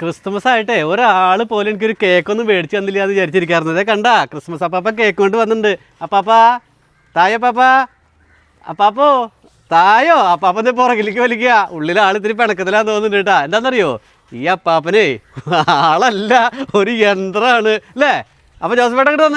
Christmas ആയിട്ടേ ഒരാൾ പോലും എനിക്കൊരു കേക്ക് ഒന്നും മേടിച്ചു തന്നില്ല എന്ന് വിചാരിച്ചിരിക്കാറുണ്ട് കണ്ടാ ക്രിസ്മസ് അപ്പാപ്പ കേക്ക് കൊണ്ട് വന്നിട്ടുണ്ട്. അപ്പാപ്പാ തായോ പാപ്പാ അപ്പാപ്പോ തായോ? അപ്പാപ്പന്റെ പുറകിലേക്ക് വലിക്കുക. ഉള്ളിൽ ആൾ ഇത്തിരി പിണക്കത്തിലാന്ന് തോന്നുന്നുണ്ട് കേട്ടാ. എന്താണെന്നറിയോ ഈ അപ്പാപ്പനെ ആളല്ല ഒരു യന്ത്രമാണ് അല്ലേ? അപ്പൊ ജോസഫ് ഏട്ടൻ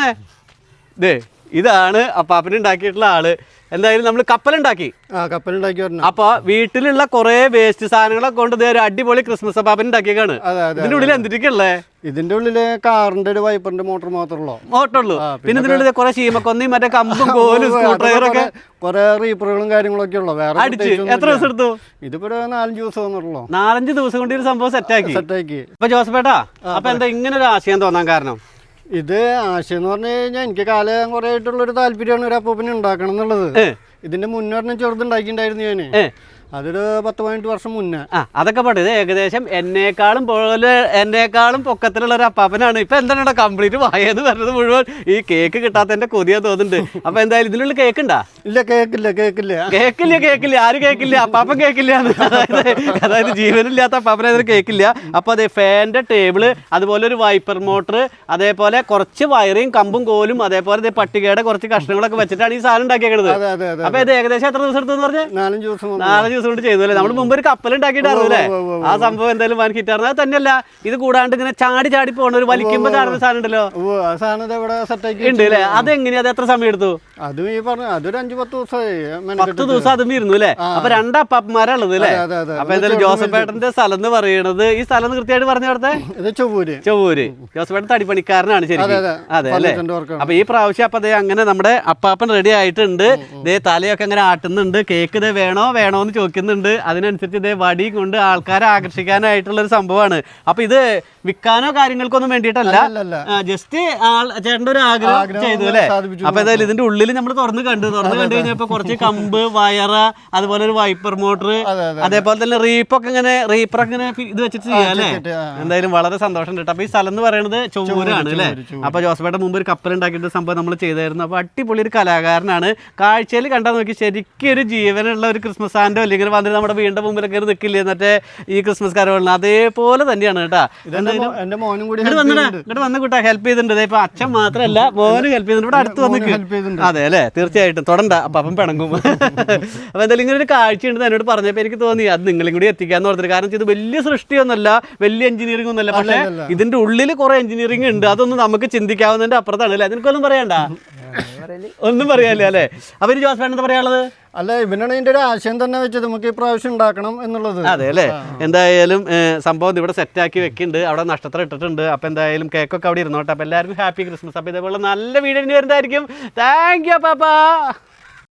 ദേ ഇതാണ് അപ്പാപ്പന് ഉണ്ടാക്കിയിട്ടുള്ള ആൾ. എന്തായാലും നമ്മൾ കപ്പലുണ്ടാക്കി. കപ്പലുണ്ടാക്കി അപ്പൊ വീട്ടിലുള്ള കുറെ വേസ്റ്റ് സാധനങ്ങളൊക്കെ കൊണ്ട് ഒരു അടിപൊളി ക്രിസ്മസ് അപ്പാപ്പൻ ഉണ്ടാക്കിയേക്കാണ് അതെ അതെ ഇതിന്റെ ഉള്ളിൽ എന്തിരിക്കല്ലേ ഇതിന്റെ ഉള്ളിൽ കാറിന്റെ ഒരു വൈപ്പറിന്റെ മോട്ടർ മാത്രമല്ലോ മോട്ടറുള്ളൂ. പിന്നെ ഇതിന്റെ ഉള്ളിൽ കുറെ ചീമക്കൊന്നി മറ്റേ കമ്പും കോലും സ്കൂട്ടറൊക്കെ കുറെ റീപ്പറുകളും കാര്യങ്ങളൊക്കെ ഉള്ളു. വേറെ അടിച്ച് എത്ര ദിവസം എടുത്തു? ഇതിപ്പോ നാലഞ്ചു ദിവസം നാലഞ്ചു നാലഞ്ച് ദിവസം കൊണ്ട് ഈ ഒരു സംഭവം സെറ്റാക്കി സെറ്റാക്കി അപ്പൊ ജോസഫേട്ടാ അപ്പൊ എന്താ ഇങ്ങനെ ഒരു ആശയം തോന്നാൻ കാരണം? ഇത് ആശയം എന്ന് പറഞ്ഞു കഴിഞ്ഞാൽ എനിക്ക് കാലം കുറെ ആയിട്ടുള്ള ഒരു താല്പര്യമാണ് ഒരു അപ്പൂപ്പനെ ഉണ്ടാക്കണം എന്നുള്ളത്. ഇതിന്റെ മുന്നേ ചെറുതുണ്ടാക്കിണ്ടായിരുന്നു ഞാൻ. അതൊരു പത്ത് പതിനെട്ട് വർഷം മുന്നേ. ആ അതൊക്കെ പോട്ടെ ഇത് ഏകദേശം എന്നേക്കാളും പോലെ എന്നേക്കാളും പൊക്കത്തിലുള്ള ഒരു അപ്പാപ്പനാണ്. ഇപ്പൊ എന്താണ് കംപ്ലീറ്റ് വായെന്ന് പറഞ്ഞത് മുഴുവൻ? ഈ കേക്ക് കിട്ടാത്തതിന്റെ കൊതിയാ തോന്നുന്നുണ്ട്. അപ്പൊ എന്തായാലും ഇതിലുള്ള കേക്ക് ഉണ്ടാ ഇല്ല കേക്കില്ല കേക്കില്ല. കേക്കില്ല കേക്കില്ല. ആര് കേക്കില്ല? അപ്പാപ്പൻ കേക്കില്ല. അതായത് അതായത് ജീവനില്ലാത്ത അപ്പാപ്പനെ അതിന് കേക്കില്ല. അപ്പൊ അതെ ഫാന്റെ ടേബിൾ അതുപോലെ ഒരു വൈപ്പർ മോട്ടർ അതേപോലെ കുറച്ച് വയറിങ് കമ്പും കോലും അതേപോലെ പട്ടികയുടെ കുറച്ച് കഷ്ണങ്ങളൊക്കെ വെച്ചിട്ടാണ് ഈ സാധനം ഉണ്ടാക്കിയേക്കുന്നത് അപ്പൊ ഇത് ഏകദേശം എത്ര ദിവസം എടുത്തു പറഞ്ഞ? നാലഞ്ച് ദിവസം. നാലഞ്ച് ദിവസം കൊണ്ട് ചെയ്തു അല്ലേ നമ്മൾ മുമ്പ് ഒരു കപ്പൽ ഉണ്ടാക്കിയിട്ടായിരുന്നു അല്ലേ ആ സംഭവം എന്തായാലും വൻ ഹിറ്റായിരുന്നു. അത് തന്നെയല്ല ഇത് കൂടാണ്ട് ഇങ്ങനെ ചാടി ചാടി പോണ ഒരു വലിക്കുമ്പോൾ ചാടുന്ന സാധനം ഉണ്ടല്ലോ. ഉണ്ട് അല്ലേ? അതെങ്ങനെയാ? അത് എത്ര സമയം എടുത്തു? അതും ഈ പറഞ്ഞ അതൊരു അഞ്ചു പത്ത് ദിവസമായി പത്ത്. ദിവസം അതും ഇരുന്നു അല്ലേ? അപ്പൊ രണ്ട് അപ്പാപ്പന്മാരുള്ളത് അല്ലേ. അപ്പൊ എന്തായാലും ജോസഫേട്ടന്റെ സ്ഥലം എന്ന് പറയുന്നത് ഈ സ്ഥലം കൃത്യമായിട്ട് പറഞ്ഞു അവിടുത്തെ? ഇത് ചൊവ്വൂര്. ജോസഫ് ജോസഫേട്ടൻ തടിപ്പണിക്കാരനാണ് ശരി അതെ, അല്ലേ? അപ്പൊ ഈ പ്രാവശ്യം അപ്പൊ അങ്ങനെ നമ്മുടെ അപ്പാപ്പൻ റെഡി ആയിട്ടുണ്ട്. ദേ തലയൊക്കെ അങ്ങനെ ആട്ടുന്നുണ്ട്. കേക്ക് ഇതേ വേണോ വേണോ എന്ന് ചോദിക്കുന്നുണ്ട്. അതിനനുസരിച്ച് ഇതേ വടി കൊണ്ട് ആൾക്കാരെ ആകർഷിക്കാനായിട്ടുള്ള ഒരു സംഭവമാണ്. അപ്പൊ ഇത് വിൽക്കാനോ കാര്യങ്ങൾക്കൊന്നും വേണ്ടിയിട്ടല്ല. ജസ്റ്റ് ചേട്ടന്റെ ഒരു ആഗ്രഹം ചെയ്തു അല്ലേ? അപ്പൊ എന്തായാലും ഇതിന്റെ ഉള്ളിൽ നമ്മൾ തുറന്ന് കണ്ടു തുറന്ന് കണ്ടു കഴിഞ്ഞപ്പോ കുറച്ച് കമ്പ് വയറ അതുപോലെ ഒരു വൈപ്പർ മോട്ടർ അതെ, അതെ. അതേപോലെ തന്നെ റീപ്പൊക്കെ ഇങ്ങനെ റീപ്പർ ഇങ്ങനെ ഇത് വെച്ചിട്ട് ചെയ്യാല്ലേ എന്തായാലും വളരെ സന്തോഷം കേട്ടോ. അപ്പൊ ഈ സ്ഥലം എന്ന് പറയുന്നത് ചൊവ്വൂരാണ് അല്ലേ? അപ്പൊ ജോസഫേട്ട മുമ്പ് ഒരു കപ്പൽ ഉണ്ടാക്കിയിട്ട് സംഭവം നമ്മൾ ചെയ്തായിരുന്നു. അപ്പൊ അടിപൊളി ഒരു കലാകാരനാണ്. കാഴ്ചയിൽ കണ്ടാൽ നോക്കി ശരിക്കും ഒരു ജീവനുള്ള ഒരു ക്രിസ്മസ് ആൻഡോ അല്ലെങ്കിൽ വന്നിട്ട് നമ്മുടെ വീടിന്റെ മുമ്പിലൊക്കെ നിൽക്കില്ലേ എന്നിട്ട് ഈ ക്രിസ്മസ് കരോളിന്. അതേപോലെ തന്നെയാണ് കേട്ടാ. എന്റെ മോനും കൂടി ഇങ്ങോട്ട് വന്ന് കൂട്ടാ. ഹെൽപ്പ് ചെയ്തിട്ടുണ്ട്. ഇപ്പൊ അച്ഛൻ മാത്രമല്ല മോനും ഹെൽപ്പ് ചെയ്തിട്ടുണ്ട് ഇവിടെ അടുത്ത് വന്ന് ഹെൽപ്പ് ചെയ്തിട്ടുണ്ട് അതെ അല്ലേ? തീർച്ചയായിട്ടും. തൊടണ്ട. അപ്പം അപ്പം പിണങ്ങും. അപ്പോൾ എന്തായാലും ഇങ്ങനെ ഒരു കാഴ്ചയുണ്ട് എന്നോട് പറഞ്ഞപ്പോൾ എനിക്ക് തോന്നി അത് നിങ്ങളും കൂടി എത്തിക്കാന്ന് പറഞ്ഞത് കാരണം ഇത് വലിയ സൃഷ്ടിയൊന്നുമല്ല വലിയ എഞ്ചിനീയറിംഗ് ഒന്നുമല്ല. പക്ഷേ. ഇതിന്റെ ഉള്ളിൽ കുറെ എഞ്ചിനീയറിംഗ് ഉണ്ട്. അതൊന്നും നമുക്ക് ചിന്തിക്കാവുന്നതിന്റെ അപ്പുറത്താണ് അല്ലേ? അതിനൊക്കെ ഒന്നും പറയണ്ട ഒന്നും പറയാല്ലേ അല്ലേ? അപ്പൊ ഇനി ജോസ് എന്താ പറയാനുള്ളത്? അല്ല ഇവനാണ് ഇതിന്റെ ഒരു ആശയം തന്നെ വെച്ചത്. നമുക്ക് ഈ പ്രാവശ്യം ഉണ്ടാക്കണം എന്നുള്ളത്. അതെ അല്ലേ? എന്തായാലും സംഭവം ഇവിടെ സെറ്റ് ആക്കി വെക്കുന്നുണ്ട് അവിടെ നക്ഷത്രം ഇട്ടിട്ടുണ്ട്. അപ്പൊ എന്തായാലും കേക്കൊക്കെ അവിടെ ഇരുന്നോട്ടെ. അപ്പൊ എല്ലാവർക്കും ഹാപ്പി ക്രിസ്മസ് അപ്പൊ ഇതേപോലെ നല്ല വീഡിയോ വരുന്നതായിരിക്കും. താങ്ക് യു പാപ്പാ